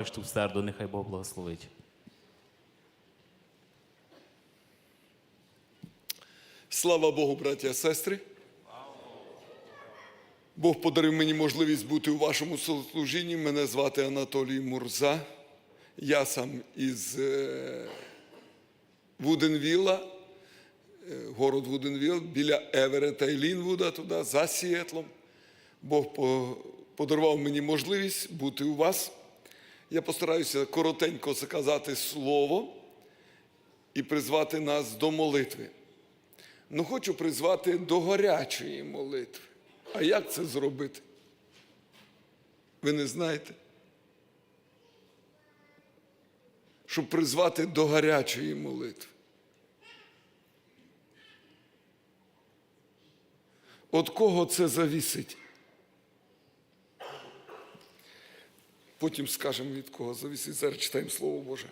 Решту в середу, нехай Бог благословить. Слава Богу, браття і сестри. Бог подарив мені можливість бути у вашому служінні. Мене звати Анатолій Мурза. Я сам із е, Вуденвіла, е, город Вуденвіл, біля Еверета і Лінвуда, туди, за Сіетлом. Бог подарував мені можливість бути у вас. Я постараюся коротенько сказати слово і призвати нас до молитви. Ну, хочу призвати до гарячої молитви. А як це зробити? Ви не знаєте? Щоб призвати до гарячої молитви. От кого це завісить? Потім скажемо, від кого завісить. Зараз читаємо Слово Боже.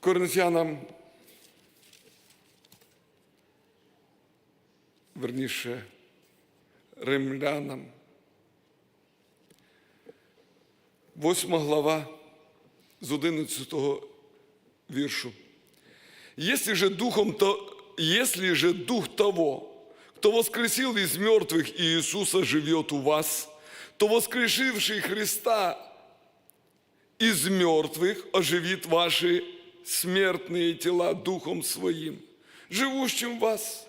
Коринфянам верніше римлянам. Восьма глава з 11 віршу. Если же духом то, если же дух того, кто воскресил из мертвых Иисуса живет у вас, то воскрешивший Христа из мертвых оживит ваши смертные тела духом своим, живущим в вас.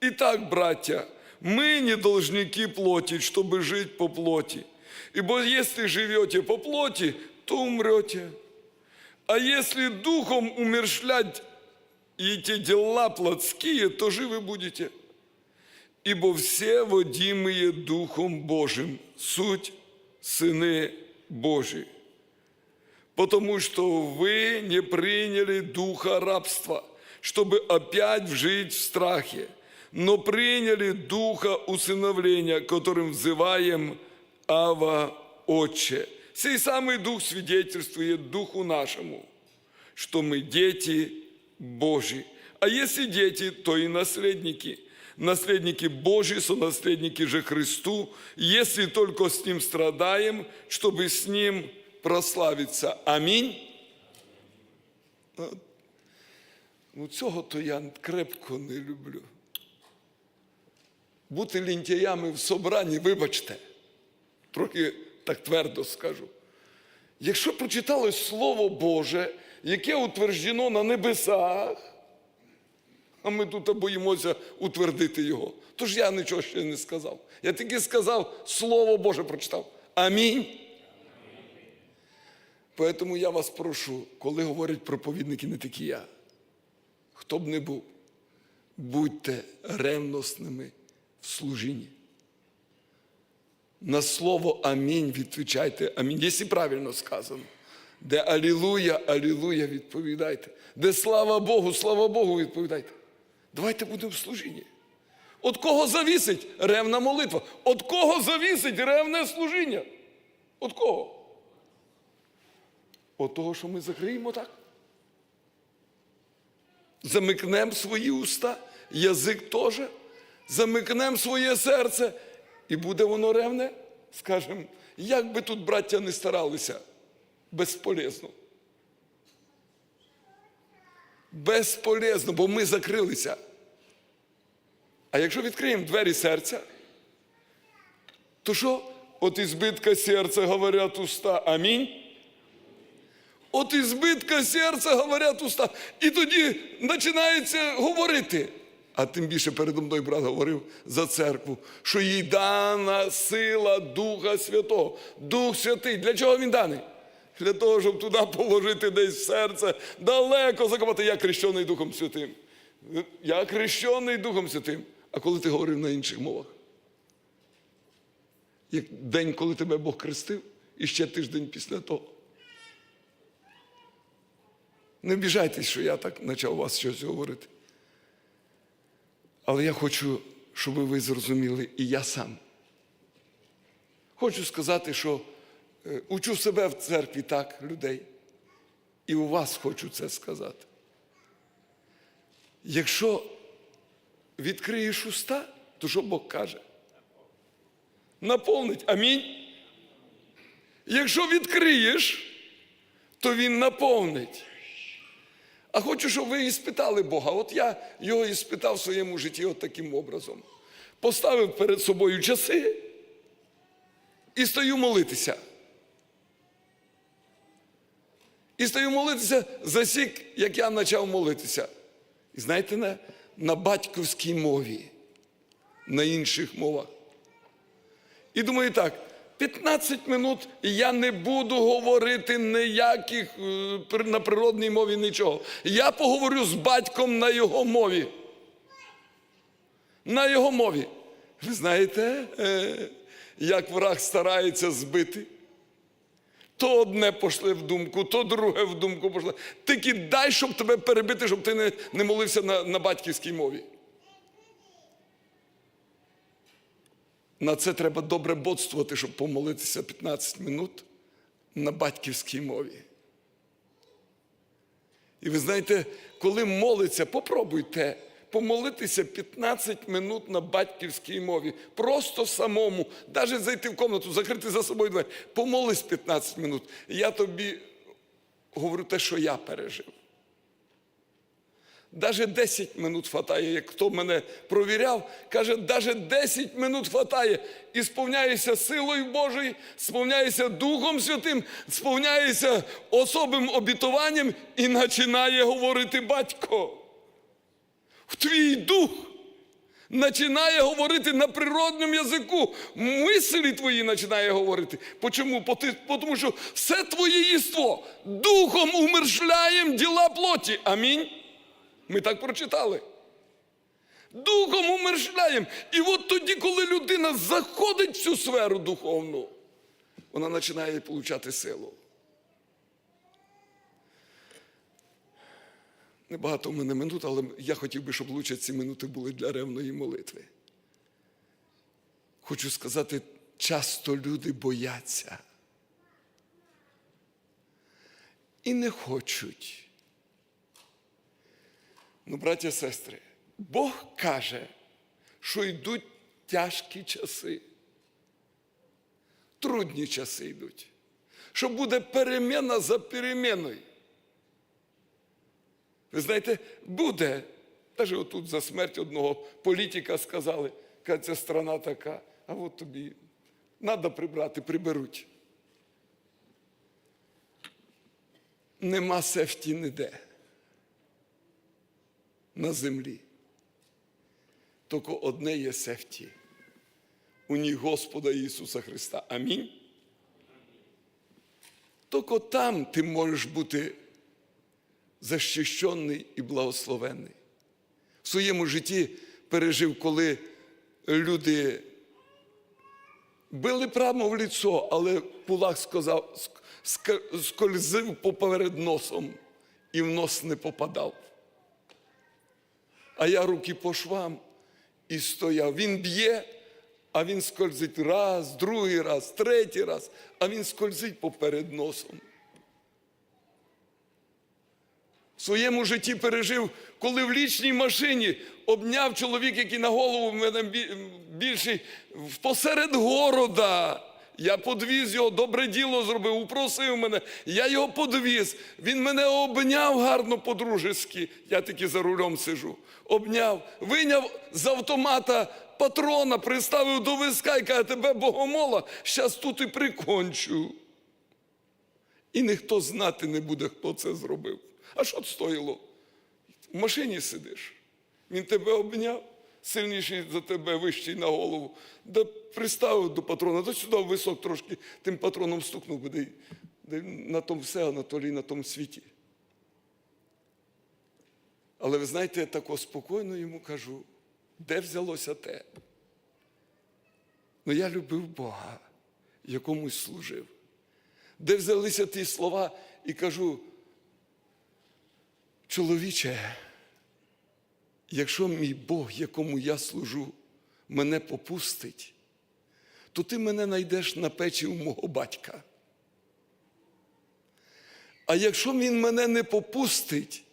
Итак, братья, мы не должники плоти, чтобы жить по плоти. Ибо если живете по плоти, то умрете. А если духом умершлять эти дела плотские, то живы будете. Ибо все водимые Духом Божьим, суть сыны Божьи. Потому что вы не приняли духа рабства, чтобы опять жить в страхе, но приняли духа усыновления, которым взываем Ава Отче. Сей самый дух свидетельствует духу нашему, что мы дети Божьи. А если дети, то и наследники. Наследники Божьи, сонаследники же Христу, если только с Ним страдаем, чтобы с Ним прославиться. Амінь. Ну, цього то я крепко не люблю. Бути лінтяями в собранні, вибачте, трохи так твердо скажу. Якщо прочитали Слово Боже, яке утверджено на небесах, а ми тут боїмося утвердити його. Тож я нічого ще не сказав. Я тільки сказав, Слово Боже прочитав. Амінь. Тому я вас прошу, коли говорять проповідники, не такі я, хто б не був, будьте ревносними в служінні. На слово амінь відповідайте. Амінь. Якщо правильно сказано. Де алілуя, алілуя, відповідайте. Де слава Богу, слава Богу, відповідайте. Давайте будемо в служінні. От кого завісить ревна молитва? От кого завісить ревне служіння? От кого? От того, що ми закриємо так. Замикнемо свої уста, язик теж, замикнемо своє серце, і буде воно ревне. Скажемо, як би тут браття не старалися, безполезно. Безполезно, бо ми закрилися. А якщо відкриємо двері серця, то що? От ізбитка серця говорять уста. Амінь. От ізбитка серця говорять уста. І тоді починається говорити. А тим більше передо мною брат говорив за церкву, що їй дана сила Духа Святого. Дух Святий. Для чого він даний? Для того, щоб туди положити десь серце, далеко закопати. Я хрещений Духом Святим. Я хрещений Духом Святим. А коли ти говорив на інших мовах? Як день, коли тебе Бог хрестив, і ще тиждень після того. Не обіжайтесь, що я так почав вас щось говорити. Але я хочу, щоб ви зрозуміли, і я сам. Хочу сказати, що е, учу себе в церкві так, людей. І у вас хочу це сказати. Якщо відкриєш уста, то що Бог каже? Наповнить. Амінь. Якщо відкриєш, то він наповнить. А хочу, щоб ви і спитали Бога. От я його і спитав в своєму житті от таким образом. Поставив перед собою часи і стою молитися. І стою молитися за сік, як я почав молитися. І знаєте, на, батьківській мові, на інших мовах. І думаю так, 15 минут я не буду говорити ніяких е, на природній мові нічого. Я поговорю з батьком на його мові. На його мові. Ви знаєте, е, як враг старається збити? То одне пошле в думку, то друге в думку пошле. Тільки дай, щоб тебе перебити, щоб ти не, не молився на, на батьківській мові. На це треба добре бодствувати, щоб помолитися 15 минут на батьківській мові. І ви знаєте, коли молиться, попробуйте помолитися 15 минут на батьківській мові. Просто самому, навіть зайти в комнату, закрити за собою двері. Помолись 15 минут. Я тобі говорю те, що я пережив. Даже 10 минут хватає, як хто мене провіряв, каже, даже 10 минут хватає. І сповняєшся силою Божою, сповняєшся Духом Святим, сповняєшся особим обітуванням і починає говорити батько. В твій дух починає говорити на природному язику. Мислі твої починає говорити. Почому? Тому що все твоє єство духом умершляєм діла плоті. Амінь. Ми так прочитали. Духом умершляєм. І от тоді, коли людина заходить в цю сферу духовну, вона починає получати силу. Небагато в мене минут, але я хотів би, щоб лучше ці минути були для ревної молитви. Хочу сказати, часто люди бояться і не хочуть. Ну, браття, сестри, Бог каже, що йдуть тяжкі часи. Трудні часи йдуть. Що буде переміна за переміною. Ви знаєте, буде. Навіть отут за смерть одного політика сказали, яка ця страна така, а от тобі треба прибрати, приберуть. Нема сефті ніде на землі. Тільки одне є сефті. У ній Господа Ісуса Христа. Амінь. Тільки там ти можеш бути захищений і благословений. В своєму житті пережив, коли люди били прямо в ліцо, але кулак сказав, ск- ск- скользив поперед носом і в нос не попадав. А я руки по швам і стояв. Він б'є, а він скользить раз, другий раз, третій раз, а він скользить поперед носом. В своєму житті пережив, коли в лічній машині обняв чоловік, який на голову в мене більший, посеред города. Я подвіз його, добре діло зробив, упросив мене. Я його подвіз. Він мене обняв гарно по-дружески. Я таки за рулем сижу. Обняв, виняв з автомата патрона, приставив до виска і каже, тебе богомола, щас тут і прикончу. І ніхто знати не буде, хто це зробив. А що це стоїло? В машині сидиш. Він тебе обняв, сильніший за тебе, вищий на голову. Да приставив до патрона, до сюди висок трошки тим патроном стукнув би, де, де на тому все, Анатолій, на тому світі. Але ви знаєте, я тако спокійно йому кажу, де взялося те? Ну я любив Бога, якомусь служив. Де взялися ті слова і кажу, чоловіче, якщо мій Бог, якому я служу, мене попустить, то ти мене знайдеш на печі у мого батька. А якщо він мене не попустить,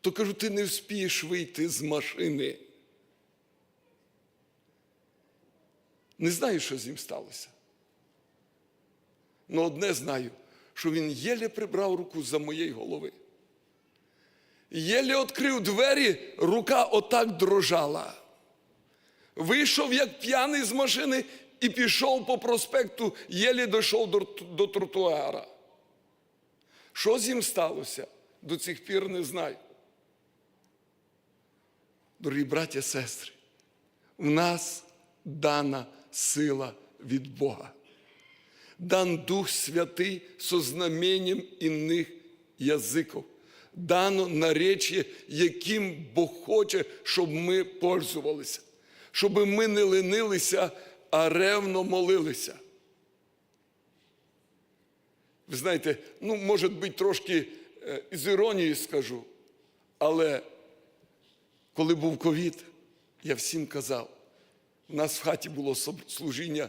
то кажу, ти не вспієш вийти з машини. Не знаю, що з ним сталося. але одне знаю, що він єле прибрав руку за моєї голови. Єле відкрив двері, рука отак дрожала. Вийшов як п'яний з машини і пішов по проспекту, єле дійшов до, до тротуара. Що з ним сталося? До цих пір не знаю. Дорогі браті і сестри, в нас дана сила від Бога. Дан Дух Святий со знаменем іних язиків. Дано наречі, яким Бог хоче, щоб ми пользувалися, щоб ми не ленилися, а ревно молилися. Ви знаєте, ну, може бути, трошки е, з іронією скажу, але коли був ковід, я всім казав, у нас в хаті було служіння,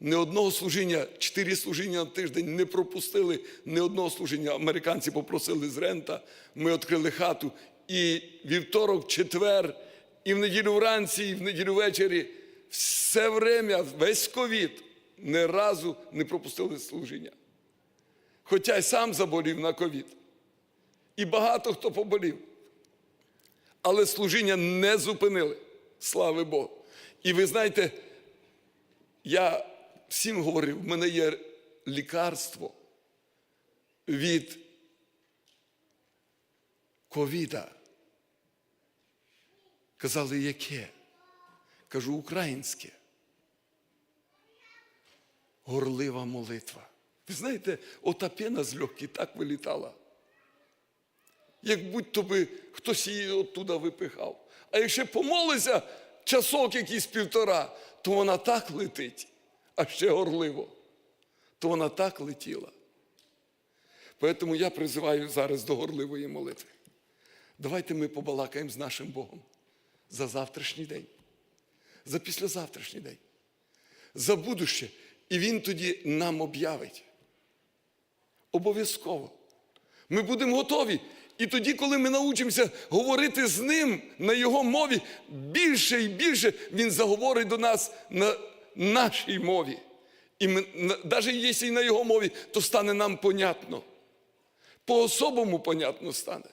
не одного служіння, чотири служіння на тиждень не пропустили, не одного служіння. Американці попросили з рента, ми відкрили хату. І вівторок, четвер, і в неділю вранці, і в неділю ввечері, все время, весь ковід, не разу не пропустили служіння. Хоча й сам заболів на ковід. І багато хто поболів. Але служіння не зупинили. Слави Богу. І ви знаєте, я всім говорив, в мене є лікарство від ковіда. Казали, яке? Кажу, українське. Горлива молитва. Ви знаєте, ота пена з легкі так вилітала. Як будь-то би хтось її оттуда випихав. А якщо помолися часок якийсь півтора, то вона так летить, а ще горливо, то вона так летіла. Тому я призиваю зараз до горливої молитви. Давайте ми побалакаємо з нашим Богом за завтрашній день, за післязавтрашній день, за будуще. І Він тоді нам об'явить. Обов'язково. Ми будемо готові. І тоді, коли ми научимося говорити з ним на його мові, більше і більше він заговорить до нас на нашій мові. І навіть якщо і на його мові, то стане нам понятно. По-особому понятно стане.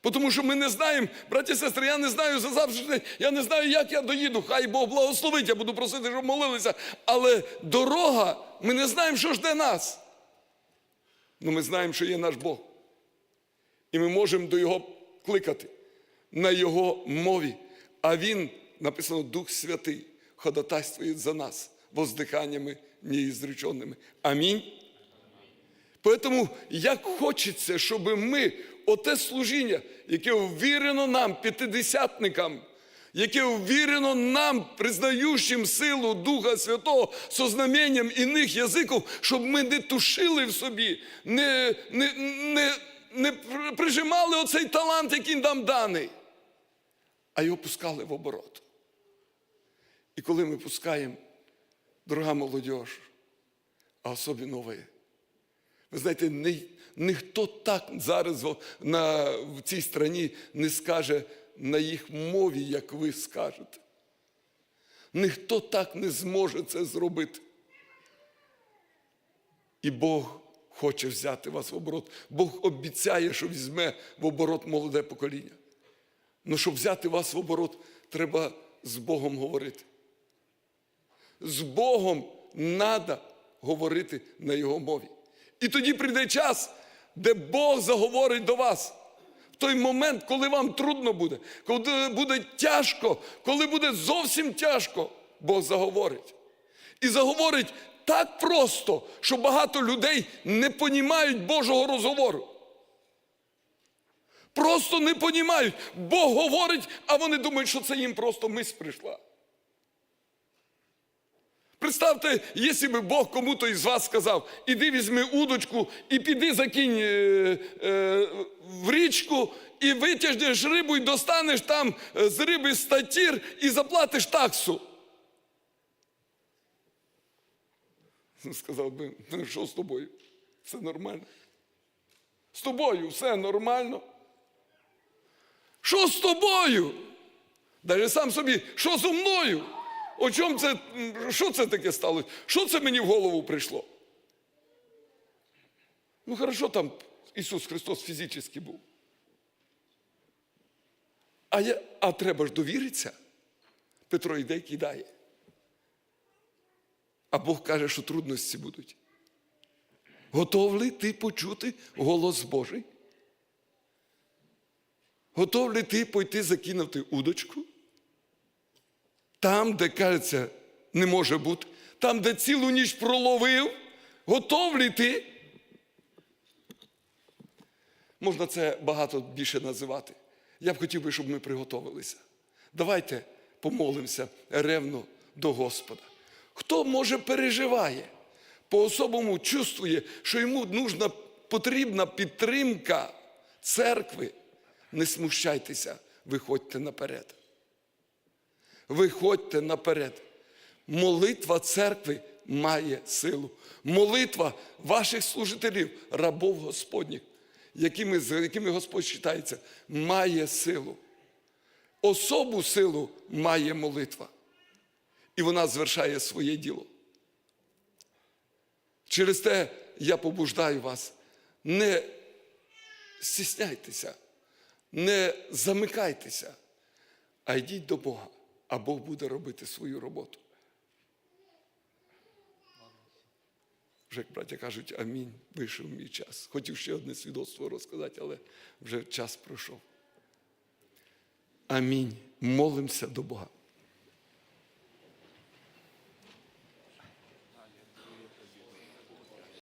Тому що ми не знаємо, браті і сестри, я не знаю за завжди, я не знаю, як я доїду. Хай Бог благословить, я буду просити, щоб молилися. Але дорога, ми не знаємо, що жде нас. Ну ми знаємо, що є наш Бог. І ми можемо до Його кликати на Його мові. А Він, написано, Дух Святий, ходатайствує за нас воздиханнями неізреченими. Амінь. Тому як хочеться, щоб ми оте служіння, яке ввірено нам, п'ятидесятникам, яке ввірено нам, признаючим силу Духа Святого, со знаменням іних язиків, щоб ми не тушили в собі, не, не, не, не прижимали оцей талант, який нам даний, а його пускали в оборот. І коли ми пускаємо, дорога молодь, а особливо ви, ви знаєте, ні, ніхто так зараз на, в цій страні не скаже на їх мові, як ви скажете. Ніхто так не зможе це зробити. І Бог хоче взяти вас в оборот. Бог обіцяє, що візьме в оборот молоде покоління. Ну, щоб взяти вас в оборот, треба з Богом говорити. З Богом треба говорити на Його мові. І тоді прийде час, де Бог заговорить до вас. В той момент, коли вам трудно буде, коли буде тяжко, коли буде зовсім тяжко, Бог заговорить. І заговорить так просто, що багато людей не понімають Божого розговору. Просто не понімають. Бог говорить, а вони думають, що це їм просто мисль прийшла. Представте, якщо б Бог кому-то із вас сказав, іди візьми удочку і піди закинь е, е, в річку, і витягнеш рибу, і достанеш там е, з риби статір і заплатиш таксу. Сказав би, ну що з тобою? Все нормально. З тобою все нормально. Що з тобою? Даже сам собі, що зо мною? О чому це, що це таке сталося? Що це мені в голову прийшло? Ну, хорошо, там Ісус Христос фізично був. А, я, а треба ж довіритися. Петро йде і кидає. А Бог каже, що трудності будуть. Готов ли ти почути голос Божий? Готов ли ти пойти закинути удочку? Там, де кажеться, не може бути, там, де цілу ніч проловив, готов ли ти? Можна це багато більше називати. Я б хотів би, щоб ми приготовилися. Давайте помолимося ревно до Господа. Хто може переживає, по-особому чувствує, що йому нужна, потрібна підтримка церкви, не смущайтеся, виходьте наперед. Виходьте наперед. Молитва церкви має силу. Молитва ваших служителів, рабов Господніх, якими, з якими Господь вважається, має силу. Особу силу має молитва. І вона звершає своє діло. Через те я побуждаю вас, не стісняйтеся, не замикайтеся, а йдіть до Бога, а Бог буде робити свою роботу. Вже, як браття кажуть, амінь, вийшов мій час. Хотів ще одне свідоцтво розказати, але вже час пройшов. Амінь. Молимося до Бога.